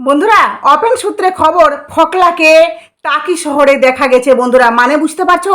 বন্ধুরা অপেন সূত্রে খবর ফকলাকে টাকি শহরে দেখা গেছে, বন্ধুরা। মানে বুঝতে পারছ?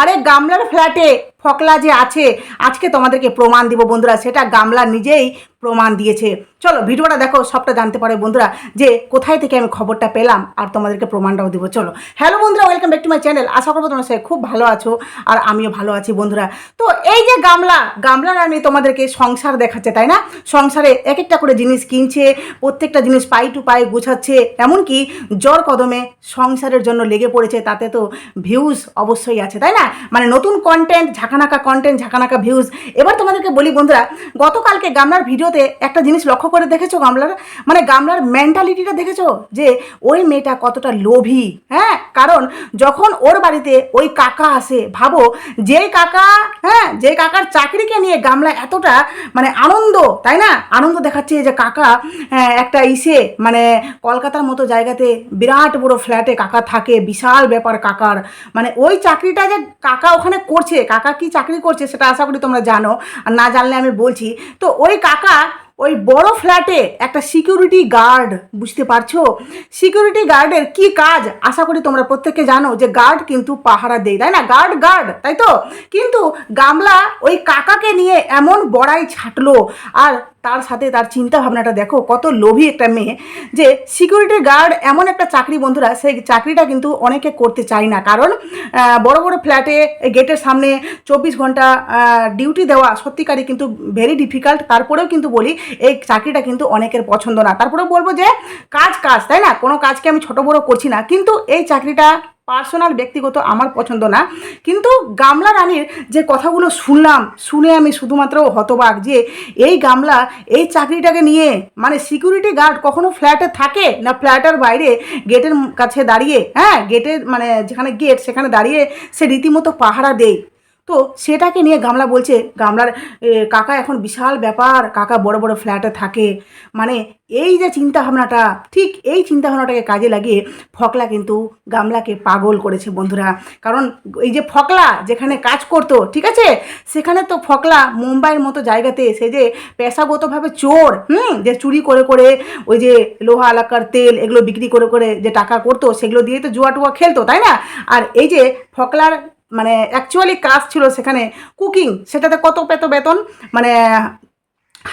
আরে গামলার ফ্ল্যাটে ফকলা যে আছে, আজকে তোমাদেরকে প্রমাণ দিব বন্ধুরা। সেটা গামলা নিজেই প্রমাণ দিয়েছে। চলো, ভিডিওটা দেখো, সবটা জানতে পারে বন্ধুরা যে কোথায় থেকে আমি খবরটা পেলাম, আর তোমাদেরকে প্রমাণটাও দিব। চলো। হ্যালো বন্ধুরা welcome back to my channel আশা করব তোমরা সবাই খুব ভালো আছো, আর আমিও ভালো আছি বন্ধুরা। তো এই যে গামলা গামলা রানী তোমাদেরকে সংসার দেখাচ্ছে, তাই না? সংসারে এক একটা করে জিনিস কিনছে, প্রত্যেকটা জিনিস পাই টু পাই গুছাচ্ছে, এমনকি জ্বর কদমে সংসারের জন্য লেগে পড়েছে তাতে তো ভিউজ অবশ্যই আছে তাই না? মানে নতুন কন্টেন্ট ঝাঁকানাকা কন্টেন্ট ঝাঁকানাকা ভিউজ এবার তোমাদেরকে বলি বন্ধুরা গতকালকে গামলার ভিডিওতে একটা জিনিস লক্ষ্য করে দেখেছ গামলার? মানে গামলার মেন্টালিটিটা দেখেছ? যে ওই মেয়েটা কতটা লোভী হ্যাঁ? কারণ যখন ওর বাড়িতে ওই কাকা আসে ভাবো যেই কাকা হ্যাঁ যে কাকার চাকরিকে নিয়ে গামলা এতটা মানে আনন্দ তাই না? আনন্দ দেখাচ্ছে যে কাকা হ্যাঁ, একটা ইসে মানে কলকাতার মতো জায়গাতে বিরাট বড় ফ্ল্যাটে কাকা থাকে। বিশাল ব্যাপার কাকার। মানে ওই চাকরিটা যে কাকা ওখানে করছে, কাকা কি চাকরি করছে সেটা আশা করি তোমরা জানো। আর না জানলে আমি বলছি। তো ওই কাকা ওই বড় ফ্ল্যাটে একটা সিকিউরিটি গার্ড বুঝতে পারছ? সিকিউরিটি গার্ডের কি কাজ? আশা করি তোমরা প্রত্যেকে জানো যে গার্ড কিন্তু পাহারা দেয়, তাই না? গার্ড গার্ড তাই তো? কিন্তু গামলা ওই কাকাকে নিয়ে এমন বড়াই ছাটলো। আর তার সাথে তার চিন্তা ভাবনাটা দেখো, কত লোভী একটা মেয়ে যে সিকিউরিটি গার্ড এমন একটা চাকরি বন্ধুরা সেই চাকরিটা কিন্তু অনেকে করতে চায় না। কারণ বড় বড় ফ্ল্যাটে গেটের সামনে চব্বিশ ঘণ্টা ডিউটি দেওয়া সত্যিকারই কিন্তু ভেরি ডিফিকাল্ট তারপরেও কিন্তু বলি এই চাকরিটা কিন্তু অনেকের পছন্দ না। তারপরে বলব যে কাজ কাজ, তাই না? কোনো কাজকে আমি ছোট বড় করছি না। কিন্তু এই চাকরিটা পার্সোনাল, ব্যক্তিগত আমার পছন্দ না। কিন্তু গামলা রানীর যে কথাগুলো শুনলাম, শুনে আমি শুধুমাত্র হতবাক যে এই গামলা এই চাকরিটাকে নিয়ে মানে সিকিউরিটি গার্ড কখনো ফ্ল্যাটে থাকে না ফ্ল্যাটের বাইরে গেটের কাছে দাঁড়িয়ে হ্যাঁ? গেটের মানে যেখানে গেট সেখানে দাঁড়িয়ে সে রীতিমতো পাহারা দেয়। তো সেটাকে নিয়ে গামলা বলছে, গামলার কাকা এখন বিশাল ব্যাপার, কাকা বড় বড় ফ্ল্যাটে থাকে। মানে এই যে চিন্তা ভাবনাটা ঠিক এই চিন্তা ভাবনাটাকে কাজে লাগিয়ে ফকলা কিন্তু গামলাকে পাগল করেছে বন্ধুরা। কারণ এই যে ফকলা যেখানে কাজ করতো, ঠিক আছে? সেখানে তো ফকলা মুম্বাইয়ের মতো জায়গাতে সে যে পেশাগতভাবে চোর, হুম? যে চুরি করে করে ওই যে লোহা এলাকার তেল এগুলো বিক্রি করে করে যে টাকা করতো, সেগুলো দিয়ে তো জুয়া টুয়া খেলতো, তাই না? আর এই যে ফকলার মানে অ্যাকচুয়ালি কাজ ছিল সেখানে। কুকিং সেটাতে কত পেত বেতন? মানে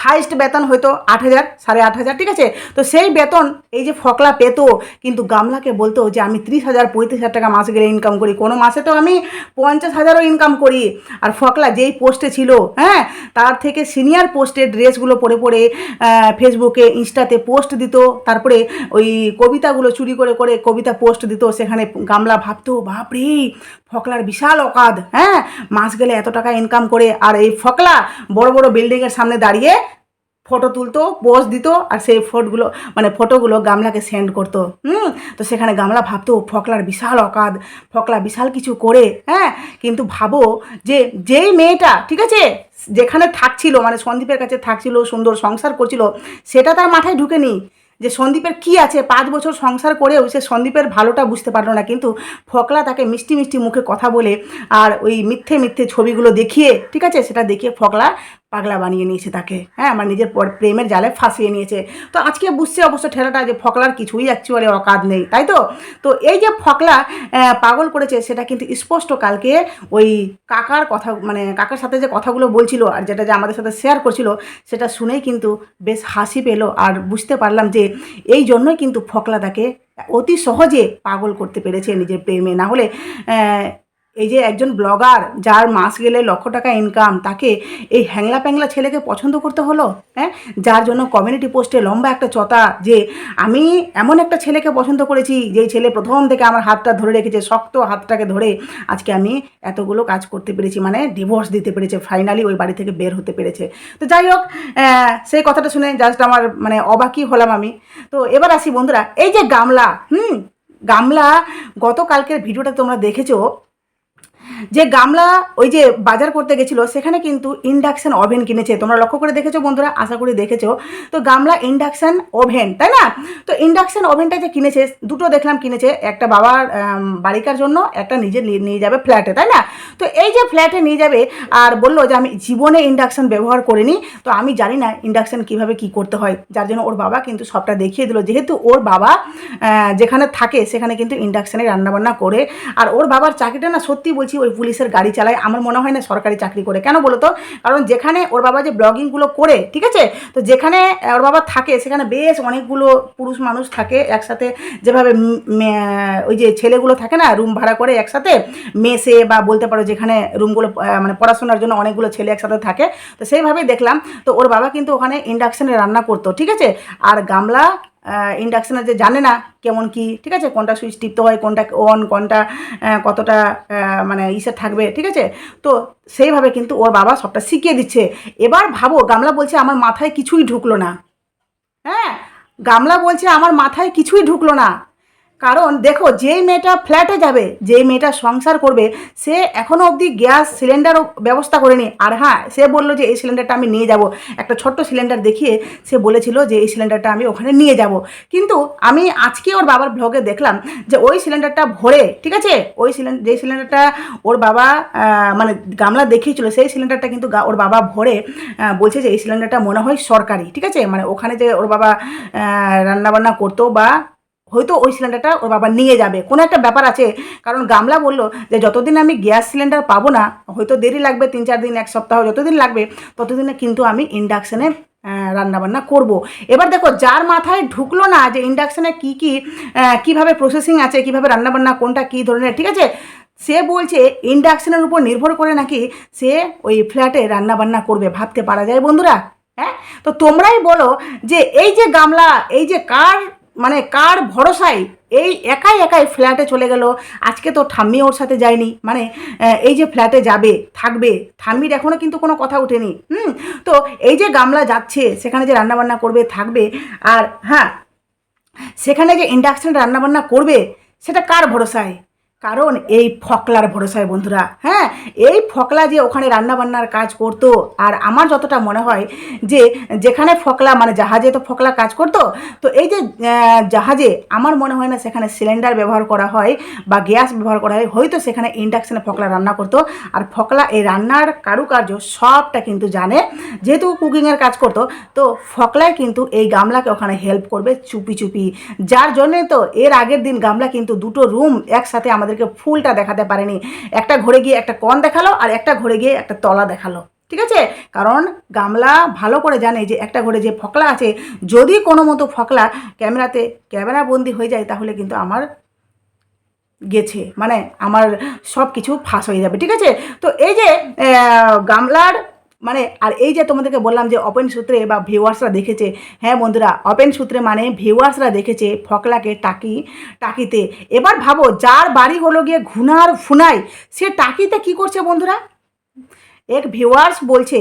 হাইস্ট বেতন হয়তো আট হাজার, সাড়ে আট হাজার, ঠিক আছে? তো সেই বেতন, এই যে ফকলা পেত, কিন্তু গামলাকে বলতো যে আমি ত্রিশ হাজার, পঁয়ত্রিশ হাজার টাকা মাসে গেলে ইনকাম করি। কোনো মাসে তো আমি পঞ্চাশ হাজারও ইনকাম করি। আর ফকলা যেই পোস্টে ছিল হ্যাঁ তার থেকে সিনিয়র পোস্টে ড্রেসগুলো পরে পরে ফেসবুকে ইনস্টাতে পোস্ট দিত। তারপরে ওই কবিতাগুলো চুরি করে করে কবিতা পোস্ট দিত। সেখানে গামলা ভাবতো, বাপরে, ফকলার বিশাল অকাদ হ্যাঁ মাস গেলে এত টাকা ইনকাম করে। আর এই ফকলা বড় বড় বিল্ডিংয়ের সামনে দাঁড়িয়ে ফটো তুলতো পোস্ট দিত, আর সেই ফটোগুলো মানে ফটোগুলো গামলাকে সেন্ড করতো। হুম? তো সেখানে গামলা ভাবতো, ফকলার বিশাল অকাদ ফকলা বিশাল কিছু করে হ্যাঁ? কিন্তু ভাবো যে, যেই মেয়েটা, ঠিক আছে? যেখানে থাকছিল মানে সন্দীপের কাছে থাকছিল, সুন্দর সংসার করছিল, সেটা তার মাথায় ঢুকেনি। যে সন্দীপের কি আছে? পাঁচ বছর সংসার করেও সে সন্দীপের ভালোটা বুঝতে পারল না, কিন্তু ফকলা তাকে মিষ্টি মিষ্টি মুখে কথা বলে, আর ওই মিথ্যে মিথ্যে ছবিগুলো দেখিয়ে, ঠিক আছে? সেটা দেখিয়ে ফকলা পাগলা বানিয়ে নিয়েছে তাকে। হ্যাঁ আমার নিজের পর- প্রেমের জালে ফাঁসিয়ে নিয়েছে। তো আজকে বুঝছে অবশ্য ঠেলাটা যে ফকলার কিছুই অ্যাকচুয়ালি অকাদ নেই, তাই তো? তো এই যে ফকলা পাগল করেছে, সেটা কিন্তু স্পষ্ট কালকে ওই কাকার কথা মানে কাকার সাথে যে কথাগুলো বলছিল আর যেটা যে আমাদের সাথে শেয়ার করছিল, সেটা শুনেই কিন্তু বেশ হাসি পেল। আর বুঝতে পারলাম যে এই জন্যই কিন্তু ফকলা তাকে অতি সহজে পাগল করতে পেরেছে নিজের প্রেমে। না হলে এই যে একজন ব্লগার যার মাস গেলে লক্ষ টাকা ইনকাম তাকে এই হ্যাংলা প্যাংলা ছেলেকে পছন্দ করতে হলো? হ্যাঁ? যার জন্য কমিউনিটি পোস্টে লম্বা একটা চতা যে আমি এমন একটা ছেলেকে পছন্দ করেছি, যেই ছেলে প্রথম থেকে আমার হাতটা ধরে রেখেছে, শক্ত হাতটাকে ধরে আজকে আমি এতগুলো কাজ করতে পেরেছি মানে ডিভোর্স দিতে পেরেছে ফাইনালি ওই বাড়ি থেকে বের হতে পেরেছে। তো যাই হোক সেই কথাটা শুনে জাস্ট আমার মানে অবাকই হলাম আমি। তো এবার আসি বন্ধুরা, এই যে গামলা, হুম, গামলা, গতকালকের ভিডিওটা তোমরা দেখেছ যে গামলা ওই যে বাজার করতে গেছিল, সেখানে কিন্তু ইন্ডাকশন ওভেন কিনেছে। তোমরা লক্ষ্য করে দেখেছ বন্ধুরা, আশা করি দেখেছ। তো গামলা ইন্ডাকশন ওভেন তাই না? তো ইন্ডাকশন ওভেনটা যে কিনেছে, দুটো দেখলাম কিনেছে। একটা বাবার বাড়িকার জন্য, একটা নিজে নিয়ে যাবে ফ্ল্যাটে তাই না? তো এই যে ফ্ল্যাটে নিয়ে যাবে, আর বলল যে আমি জীবনে ইন্ডাকশন ব্যবহার করিনি, তো আমি জানি না ইন্ডাকশন কীভাবে কি করতে হয়। যার জন্য ওর বাবা কিন্তু সবটা দেখিয়ে দিল। যেহেতু ওর বাবা যেখানে থাকে, সেখানে কিন্তু ইন্ডাকশানে রান্নাবান্না করে। আর ওর বাবার চাকরিটা না সত্যি বলছি, ওই পুলিশের গাড়ি চালায়। আমার মনে হয় না সরকারি চাকরি করে। কেন বলো তো কারণ যেখানে ওর বাবা যে ব্লগিংগুলো করে, ঠিক আছে? তো যেখানে ওর বাবা থাকে, সেখানে বেশ অনেকগুলো পুরুষ মানুষ থাকে একসাথে। যেভাবে ওই যে ছেলেগুলো থাকে না, রুম ভাড়া করে একসাথে, মেসে বা বলতে পারো যেখানে রুমগুলো মানে পড়াশোনার জন্য অনেকগুলো ছেলে একসাথে থাকে। তো সেইভাবেই দেখলাম। তো ওর বাবা কিন্তু ওখানে ইন্ডাকশানে রান্না করতো, ঠিক আছে? আর গামলা ইন্ডাকশানে যে জানে না কেমন কি, ঠিক আছে? কোনটা সুইচ টিপতে হয়, কোনটা অন কোনটা কতটা মানে ইসে থাকবে, ঠিক আছে? তো সেইভাবে কিন্তু ওর বাবা সবটা শিখিয়ে দিচ্ছে। এবার ভাবো, গামলা বলছে, আমার মাথায় কিছুই ঢুকলো না। হ্যাঁ? গামলা বলছে, আমার মাথায় কিছুই ঢুকলো না। কারণ দেখো, যেই মেয়েটা ফ্ল্যাটে যাবে, যেই মেয়েটা সংসার করবে, সে এখনও অবধি গ্যাস সিলিন্ডারও ব্যবস্থা করেনি। আর হ্যাঁ সে বলল যে, এই সিলিন্ডারটা আমি নিয়ে যাব। একটা ছোট্ট সিলিন্ডার দেখিয়ে সে বলেছিল যে, এই সিলিন্ডারটা আমি ওখানে নিয়ে যাব। কিন্তু আমি আজকে ওর বাবার ব্লগে দেখলাম যে, ওই সিলিন্ডারটা ভরে, ঠিক আছে? ওই সিলিন্ডার যে সিলিন্ডারটা ওর বাবা মানে গামলা দেখিয়েছিল, সেই সিলিন্ডারটা কিন্তু ওর বাবা ভরে বলছে যে, এই সিলিন্ডারটা মনে হয় সরকারি। ঠিক আছে? মানে ওখানে যে ওর বাবা রান্নাবান্না করতো বা হয়তো ওই সিলিন্ডারটা ওর বাবা নিয়ে যাবে। কোনো একটা ব্যাপার আছে, কারণ গামলা বলল যে যতদিন আমি গ্যাস সিলিন্ডার পাবো না, হয়তো দেরি লাগবে, তিন চার দিন, এক সপ্তাহ যতদিন লাগবে, ততদিনে কিন্তু আমি ইন্ডাকশানে রান্নাবান্না করব। এবার দেখো, যার মাথায় ঢুকলো না যে ইন্ডাকশানে কী কী কীভাবে প্রসেসিং আছে, কীভাবে রান্নাবান্না, কোনটা কী ধরনের, ঠিক আছে? সে বলছে ইন্ডাকশানের উপর নির্ভর করে নাকি সে ওই ফ্ল্যাটে রান্নাবান্না করবে, ভাবতে পারা যায় বন্ধুরা হ্যাঁ? তো তোমরাই বলো যে এই যে গামলা, এই যে কার মানে কার ভরসায় এই একাই একাই ফ্ল্যাটে চলে গেল? আজকে তো ঠাম্মি ওর সাথে যায়নি। মানে এই যে ফ্ল্যাটে যাবে, থাকবে ঠাম্মির এখনও কিন্তু কোনো কথা ওঠেনি হুম? তো এই যে গামলা যাচ্ছে, সেখানে যে রান্নাবান্না করবে, থাকবে, আর হ্যাঁ সেখানে যে ইন্ডাকশান রান্নাবান্না করবে, সেটা কার ভরসায়? কারণ এই ফকলার ভরসায় বন্ধুরা। হ্যাঁ এই ফকলা যে ওখানে রান্নাবান্নার কাজ করতো, আর আমার যতটা মনে হয় যে যেখানে ফকলা মানে জাহাজে তো ফকলা কাজ করতো, তো এই যে জাহাজে আমার মনে হয় না সেখানে সিলিন্ডার ব্যবহার করা হয় বা গ্যাস ব্যবহার করা হয়, হয়তো সেখানে ইন্ডাকশানে ফকলা রান্না করতো। আর ফকলা, এই রান্নার কারুকার্য সবটা কিন্তু জানে, যেহেতু কুকিংয়ের কাজ করতো, তো ফকলায় কিন্তু এই গামলাকে ওখানে হেল্প করবে চুপি চুপি। যার জন্যে তো এর আগের দিন গামলা কিন্তু দুটো রুম একসাথে আমাদেরকে ফুলটা দেখাতে পারেনি। একটা ঘরে গিয়ে একটা কন দেখাল আর একটা ঘরে গিয়ে একটা তলা দেখাল। ঠিক আছে? কারণ গামলা ভালো করে জানে যে একটা ঘরে যে ফকলা আছে, যদি কোনো মতো ফকলা ক্যামেরাতে ক্যামেরা বন্দি হয়ে যায়, তাহলে কিন্তু আমার গেছে। মানে আমার সব কিছু ফাঁস হয়ে যাবে। ঠিক আছে? তো এই যে গামলার মানে আর এই যে তোমাদেরকে বললাম যে ওপেন সূত্রে বা ভিউয়ার্সরা দেখেছে হ্যাঁ বন্ধুরা ওপেন সূত্রে মানে ভিউয়ার্সরা দেখেছে ফকলাকে টাকি, টাকিতে। এবার ভাবো, যার বাড়ি হলো গিয়ে ঘুনার ফুনাই, সে টাকিতে কি করছে বন্ধুরা? এক ভিউয়ার্স বলছে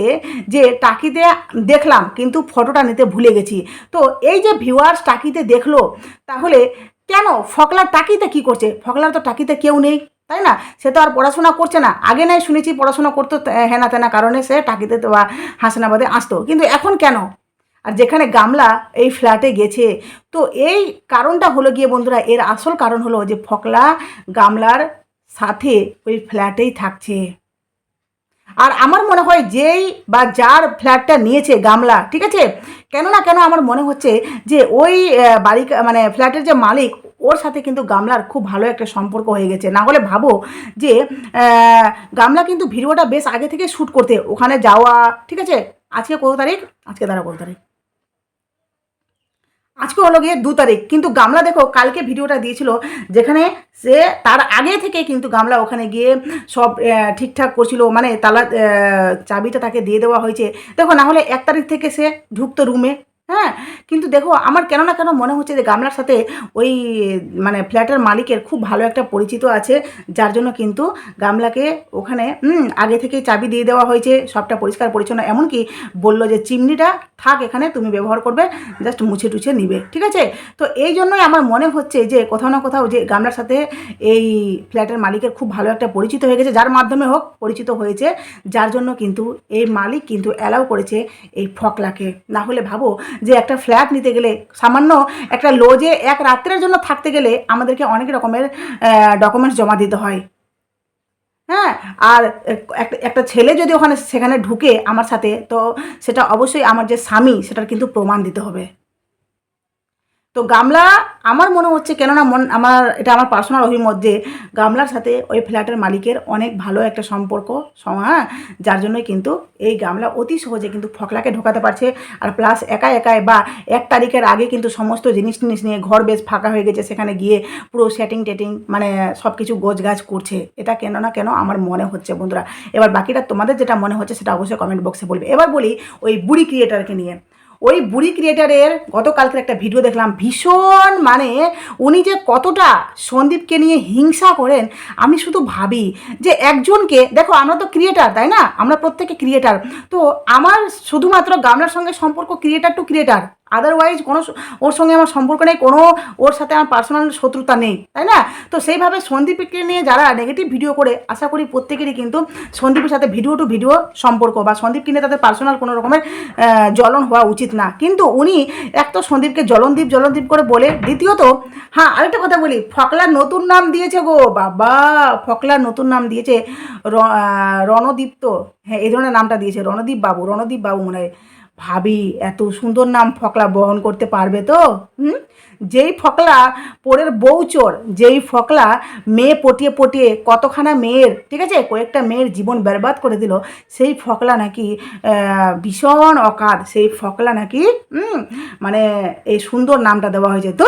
যে, টাকিতে দেখলাম, কিন্তু ফটোটা নিতে ভুলে গেছি। তো এই যে ভিউয়ার্স টাকিতে দেখল, তাহলে কেন ফকলার টাকিতে কি করছে? ফকলার তো টাকিতে কেউ নেই। তাই না? সে তো আর পড়াশোনা করছে না। আগে নাই শুনেছি পড়াশোনা করতো হেনা তেনা কারণে সে টাকিতে বা হাসনাবাদে আসতো। কিন্তু এখন কেন? আর যেখানে গামলা এই ফ্ল্যাটে গেছে, তো এই কারণটা হলো গিয়ে বন্ধুরা, এর আসল কারণ হলো যে ফকলা গামলার সাথে ওই ফ্ল্যাটেই থাকছে। আর আমার মনে হয় যেই বা যার ফ্ল্যাটটা নিয়েছে গামলা, ঠিক আছে? কেন না কেন আমার মনে হচ্ছে যে ওই বাড়ি মানে ফ্ল্যাটের যে মালিক ওর সাথে কিন্তু গামলার খুব ভালো একটা সম্পর্ক হয়ে গেছে। না হলে ভাবো যে গামলা কিন্তু ভিডিওটা বেশ আগে থেকে শ্যুট করতে, ওখানে যাওয়া, ঠিক আছে? আজকে কত তারিখ? আজকে দাঁড়া কত তারিখ? আজকে হলো গিয়ে দু তারিখ। কিন্তু গামলা দেখো, কালকে ভিডিওটা দিয়েছিল যেখানে সে তার আগে থেকে কিন্তু গামলা ওখানে গিয়ে সব ঠিকঠাক করছিল। মানে তালা চাবিটা তাকে দিয়ে দেওয়া হয়েছে। দেখো, না হলে এক তারিখ থেকে সে ঢুকতো রুমে হ্যাঁ কিন্তু দেখো আমার কেন না কেন মনে হচ্ছে যে গামলার সাথে ওই মানে ফ্ল্যাটের মালিকের খুব ভালো একটা পরিচিত আছে, যার জন্য কিন্তু গামলাকে ওখানে আগে থেকেই চাবি দিয়ে দেওয়া হয়েছে, সবটা পরিষ্কার পরিচ্ছন্ন, এমনকি বলল যে চিমনিটা থাক এখানে, তুমি ব্যবহার করবে জাস্ট মুছে টুছে নিবে, ঠিক আছে? তো এই জন্যই আমার মনে হচ্ছে যে কোথাও না কোথাও যে গামলার সাথে এই ফ্ল্যাটের মালিকের খুব ভালো একটা পরিচিত হয়ে গেছে, যার মাধ্যমে হোক পরিচিত হয়েছে, যার জন্য কিন্তু এই মালিক কিন্তু অ্যালাউ করেছে এই ফকলাকে। না হলে ভাবো যে একটা ফ্ল্যাট নিতে গেলে সামান্য একটা লোজে এক রাত্রের জন্য থাকতে গেলে আমাদেরকে অনেক রকমের ডকুমেন্টস জমা দিতে হয়। হ্যাঁ আর একটা ছেলে যদি ওখানে, সেখানে ঢুকে আমার সাথে, তো সেটা অবশ্যই আমার যে স্বামী, সেটার কিন্তু প্রমাণ দিতে হবে। তো গামলা আমার মনে হচ্ছে কেননা মন, আমার, এটা আমার পার্সোনাল অভিমত যে গামলার সাথে ওই ফ্ল্যাটের মালিকের অনেক ভালো একটা সম্পর্ক, সম- হ্যাঁ? যার জন্যই কিন্তু এই গামলা অতি সহজে কিন্তু ফকলাকে ঢোকাতে পারছে। আর প্লাস একা একাই বা এক তারিখের আগে কিন্তু সমস্ত জিনিস টিনিস নিয়ে ঘর বেশ ফাঁকা হয়ে গেছে, সেখানে গিয়ে পুরো সেটিং টেটিং মানে সব কিছু গোছগাছ করছে। এটা কেন না কেন আমার মনে হচ্ছে বন্ধুরা। এবার বাকিটা তোমাদের যেটা মনে হচ্ছে সেটা অবশ্যই কমেন্ট বক্সে বলবে। এবার বলি ওই বুড়ি ক্রিয়েটারকে নিয়ে। ওই বুড়ি ক্রিয়েটারের গতকালকের একটা ভিডিও দেখলাম। ভীষণ মানে উনি যে কতটা সন্দীপকে নিয়ে হিংসা করেন, আমি শুধু ভাবি যে একজনকে, দেখো আমরা তো ক্রিয়েটার তাই না? আমরা প্রত্যেকে ক্রিয়েটার তো আমার শুধুমাত্র গামলার সঙ্গে সম্পর্ক ক্রিয়েটার টু ক্রিয়েটার আদারওয়াইজ কোনো ওর সঙ্গে আমার সম্পর্ক নেই, কোনো ওর সাথে আমার পার্সোনাল শত্রুতা নেই, তাই না? তো সেইভাবে সন্দীপকে নিয়ে যারা নেগেটিভ ভিডিও করে, আশা করি প্রত্যেকেরই কিন্তু সন্দীপের সাথে ভিডিও টু ভিডিও সম্পর্ক বা সন্দীপকে নিয়ে তাদের পার্সোনাল কোনো রকমের জ্বলন হওয়া উচিত না। কিন্তু উনি এক তো সন্দীপকে জলনদীপ জলনদীপ করে বলে, দ্বিতীয়ত হ্যাঁ আরেকটা কথা বলি, ফকলার নতুন নাম দিয়েছে গো, বাবা, ফকলার নতুন নাম দিয়েছে রণদীপ্ত হ্যাঁ এই ধরনের নামটা দিয়েছে, রণদীপ বাবু রণদীপ বাবু মনে হয়। ভাবি, এত সুন্দর নাম ফকলা বহন করতে পারবে তো? হুম? যেই ফকলা পরের বউচোর যেই ফকলা মেয়ে পটিয়ে পটিয়ে কতখানা মেয়ের, ঠিক আছে? কয়েকটা মেয়ের জীবন বরবাদ করে দিল, সেই ফকলা নাকি ভীষণ অকাদ সেই ফকলা নাকি, হুম মানে এই সুন্দর নামটা দেওয়া হয়েছে। তো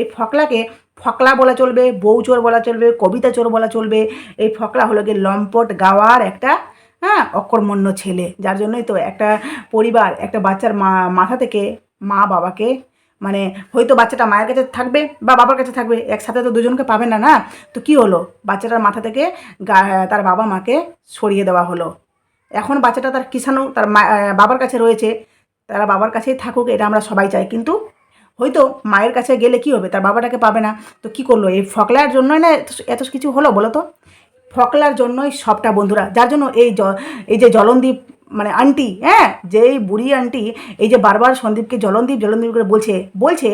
এই ফকলাকে ফকলা বলা চলবে, বউ চোর বলা চলবে, কবিতা চোর বলা চলবে। এই ফকলা হলো গিয়ে লম্পট গাওয়ার একটা হ্যাঁ অকর্মণ্য ছেলে। যার জন্যই তো একটা পরিবার, একটা বাচ্চার মা, মাথা থেকে মা বাবাকে মানে হয়তো বাচ্চাটা মায়ের কাছে থাকবে বা বাবার কাছে থাকবে, একসাথে তো দুজনকে পাবে না না? তো কি হলো? বাচ্চাটার মাথা থেকে তার বাবা মাকে সরিয়ে দেওয়া হলো। এখন বাচ্চাটা তার কিষাণু, তার বাবার কাছে রয়েছে। তারা বাবার কাছেই থাকুক, এটা আমরা সবাই চাই। কিন্তু হয়তো মায়ের কাছে গেলে কি হবে? তার বাবাটাকে পাবে না। তো কি করল? এই ফকলার জন্যই না এত কিছু হলো বলো তো? ফকলার জন্যই সবটা বন্ধুরা। যার জন্য এই এই যে জলনদীপ মানে আন্টি হ্যাঁ যে বুড়ি আন্টি, এই যে বারবার সন্দীপকে জলনদীপ জলনদীপ করে বলছে বলছে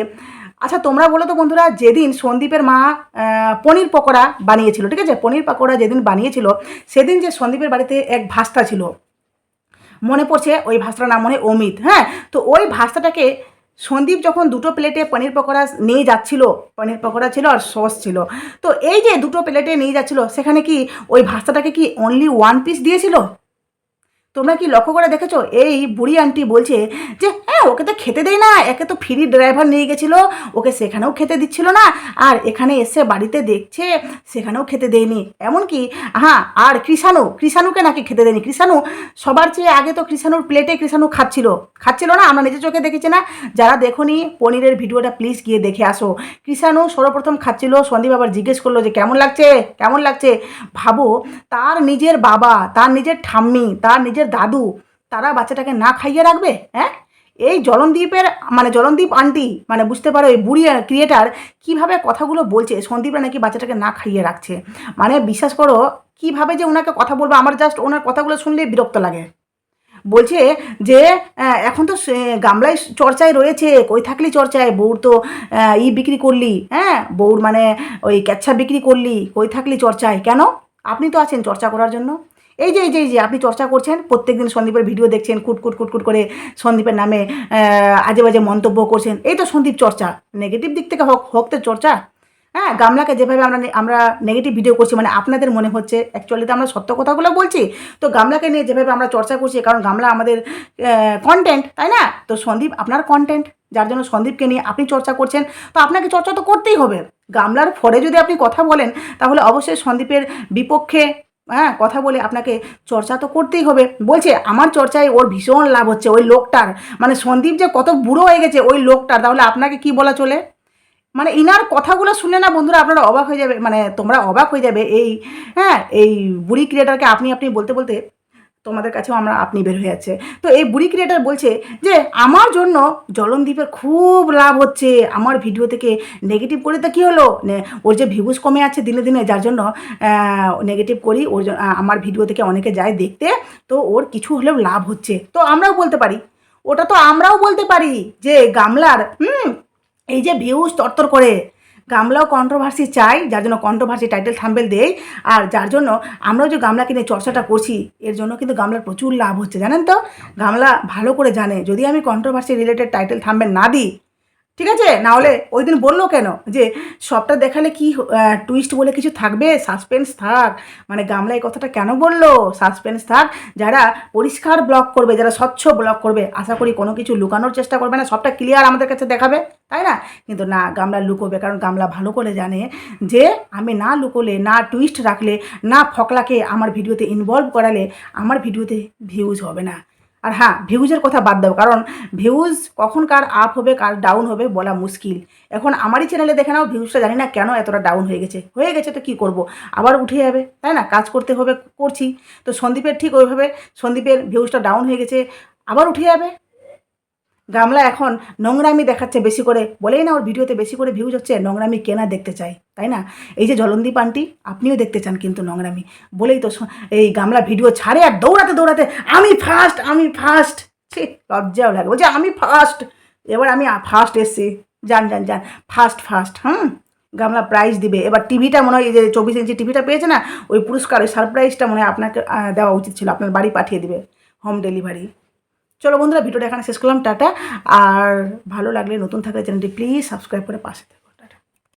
আচ্ছা তোমরা বলো তো বন্ধুরা, যেদিন সন্দীপের মা পনির পকোড়া বানিয়েছিল, ঠিক আছে? পনির পকোড়া যেদিন বানিয়েছিল, সেদিন যে সন্দীপের বাড়িতে এক ভাস্তা ছিল, মনে পড়ছে ওই ভাস্তার নাম মনে অমিত হ্যাঁ? তো ওই ভাস্তাটাকে সন্দীপ যখন দুটো প্লেটে পনির পকোড়া নিয়ে যাচ্ছিল, পনির পকোড়া ছিল আর সস ছিল। তো এই যে দুটো প্লেটে নিয়ে যাচ্ছিল, সেখানে কি ওই ভাস্তাটাকে কি অনলি ওয়ান পিস দিয়েছিল? তোমরা কি লক্ষ্য করে দেখেছ? এই বুড়ি আন্টি বলছে যে হ্যাঁ ওকে তো খেতে দেয় না। একে তো ফ্রি ড্রাইভার নিয়ে গেছিল। ওকে সেখানেও খেতে দিচ্ছিল না। আর এখানে এসে বাড়িতে দেখছে, সেখানেও খেতে দেয়নি। এমনকি হ্যাঁ আর কৃষাণু, কৃষাণুকে নাকি খেতে দেয়নি। কৃষাণু, সবার চেয়ে আগে তো কৃষাণুর প্লেটে কৃষাণু খাচ্ছিল। খাচ্ছিল না? আমরা নিজের চোখে দেখেছি না? যারা দেখোনি, পনিরের ভিডিওটা প্লিজ গিয়ে দেখে আসো। কৃষাণু সর্বপ্রথম খাচ্ছিল। সন্দীপ আবার জিজ্ঞেস করল যে, কেমন লাগছে? কেমন লাগছে? ভাবো, তার নিজের বাবা, তার নিজের ঠাম্মি, তার নিজের দাদু, তারা বাচ্চাটাকে না খাইয়ে রাখবে? হ্যাঁ? এই জলনদীপের মানে জলনদীপ আন্টি মানে বুঝতে পারো এই বুড়ি ক্রিয়েটার কীভাবে কথাগুলো বলছে? সন্দীপরা নাকি বাচ্চাটাকে না খাইয়ে রাখছে? মানে বিশ্বাস করো, কীভাবে যে ওনাকে কথা বলব? আমার জাস্ট ওনার কথাগুলো শুনলেই বিরক্ত লাগে। বলছে যে এখন তো গামলায় চর্চায় রয়েছে, কই থাকলি চর্চায়? বউর তো ই বিক্রি করলি হ্যাঁ? বউর মানে ওই ক্যাচ্ছা বিক্রি করলি, কই থাকলি চর্চায়? কেন? আপনি তো আছেন চর্চা করার জন্য। এই যে এই যে এই যে, আপনি চর্চা করছেন, প্রত্যেকদিন সন্দীপের ভিডিও দেখছেন কুটকুট কুটকুট করে সন্দীপের নামে আজে বাজে মন্তব্য করছেন। এই তো সন্দীপ চর্চা। নেগেটিভ দিক থেকে হোক হোক তো চর্চা। হ্যাঁ গামলাকে যেভাবে আমরা আমরা নেগেটিভ ভিডিও করছি মানে আপনাদের মনে হচ্ছে অ্যাকচুয়ালি তো আমরা সত্য কথাগুলো বলছি। তো গামলাকে নিয়ে যেভাবে আমরা চর্চা করছি, কারণ গামলা আমাদের কন্টেন্ট তাই না? তো সন্দীপ আপনার কন্টেন্ট যার জন্য সন্দীপকে নিয়ে আপনি চর্চা করছেন। তো আপনাকে চর্চা তো করতেই হবে। গামলার ফরে যদি আপনি কথা বলেন, তাহলে অবশ্যই সন্দীপের বিপক্ষে হ্যাঁ কথা বলে আপনাকে চর্চা তো করতেই হবে। বলছে, আমার চর্চায় ওর ভীষণ লাভ হচ্ছে, ওই লোকটার। মানে সন্দীপ যে কত বুড়ো হয়ে গেছে ওই লোকটার, তাহলে আপনাকে কি বলা চলে? মানে ইনার কথাগুলো শুনে না বন্ধুরা আপনারা অবাক হয়ে যাবে মানে তোমরা অবাক হয়ে যাবে এই হ্যাঁ এই বুড়ি ক্রিয়েটারকে আপনি আপনি বলতে বলতে তোমাদের কাছেও আমরা আপনি বের হয়ে যাচ্ছে। তো এই বুড়ি ক্রিয়েটার বলছে যে, আমার জন্য জলনদীপের খুব লাভ হচ্ছে। আমার ভিডিও থেকে নেগেটিভ করে তো কী হলো? ওর যে ভিউজ কমে আছে দিনে দিনে, যার জন্য নেগেটিভ করি, ওর আমার ভিডিও থেকে অনেকে যায় দেখতে, তো ওর কিছু হলেও লাভ হচ্ছে। তো আমরাও বলতে পারি। ওটা তো আমরাও বলতে পারি যে, গামলার, হুম, এই যে ভিউজ তরতর করে গামলাও কন্ট্রোভার্সি চাই, যার জন্য কন্ট্রোভার্সি টাইটেল থাম্বেল দেই। আর যার জন্য আমরাও যে গামলা কিনে চর্চাটা করছি, এর জন্য কিন্তু গামলার প্রচুর লাভ হচ্ছে, জানেন তো? গামলা ভালো করে জানে। যদি আমি কন্ট্রোভার্সি রিলেটেড টাইটেল থাম্বেল না দিই ঠিক আছে? না হলে ওই দিন বলল কেন? যে সবটা দেখালে কি টুইস্ট বলে কিছু থাকবে? সাসপেন্স থাক। মানে গামলা এই কথাটা কেন বলল? সাসপেন্স থাক। যারা পরিষ্কার ব্লক করবে, যারা স্বচ্ছ ব্লক করবে, আশা করি কোনো কিছু লুকানোর চেষ্টা করবে না। সবটা ক্লিয়ার আমাদের কাছে দেখাবে, তাই না? কিন্তু না, গামলা লুকোবে, কারণ গামলা ভালো করে জানে যে আমি না লুকোলে, না টুইস্ট রাখলে, না ফকলাকে আমার ভিডিওতে ইনভলভ করালে আমার ভিডিওতে ভিউজ হবে না। আর হ্যাঁ ভিউজের কথা বাদ দাও, কারণ ভিউজ কখন কার আপ হবে, কার ডাউন হবে বলা মুশকিল। এখন আমারই চ্যানেলে দেখে নাও, ভিউজটা জানি না কেন এতটা ডাউন হয়ে গেছে। হয়ে গেছে তো কি করব? আবার উঠে যাবে, তাই না? কাজ করতে হবে, করছি। তো সন্দীপের ঠিক ওইভাবে সন্দীপের ভিউজটা ডাউন হয়ে গেছে, আবার উঠে যাবে। গামলা এখন নোংরামি দেখাচ্ছে বেশি করে। বলেই না ওর ভিডিওতে বেশি করে ভিউজ হচ্ছে, নোংরামি কেনা দেখতে চাই তাই না? এই যে জলন্দীপ আন্টি আপনিও দেখতে চান কিন্তু নোংরামি। বলেই তো এই গামলা ভিডিও ছাড়ে আর দৌড়াতে দৌড়াতে আমি ফার্স্ট আমি ফার্স্ট ছি, লজ্জাও লাগে। বলছে, আমি ফার্স্ট এবার আমি ফার্স্ট এসছি। যান যান যান। ফার্স্ট ফার্স্ট হুম? গামলা প্রাইজ দিবে। এবার টিভিটা মনে হয় যে চব্বিশ ইঞ্চি টিভিটা পেয়েছে না, ওই পুরস্কার, ওই সারপ্রাইজটা মনে হয় আপনাকে দেওয়া উচিত ছিল। আপনার বাড়ি পাঠিয়ে দিবে। হোম ডেলিভারি চলো বন্ধুরা, ভিডিওটা এখানে শেষ করলাম, টাটা। আর ভালো লাগলে নতুন থাকলে চ্যানেলটি প্লিজ সাবস্ক্রাইব করে পাশে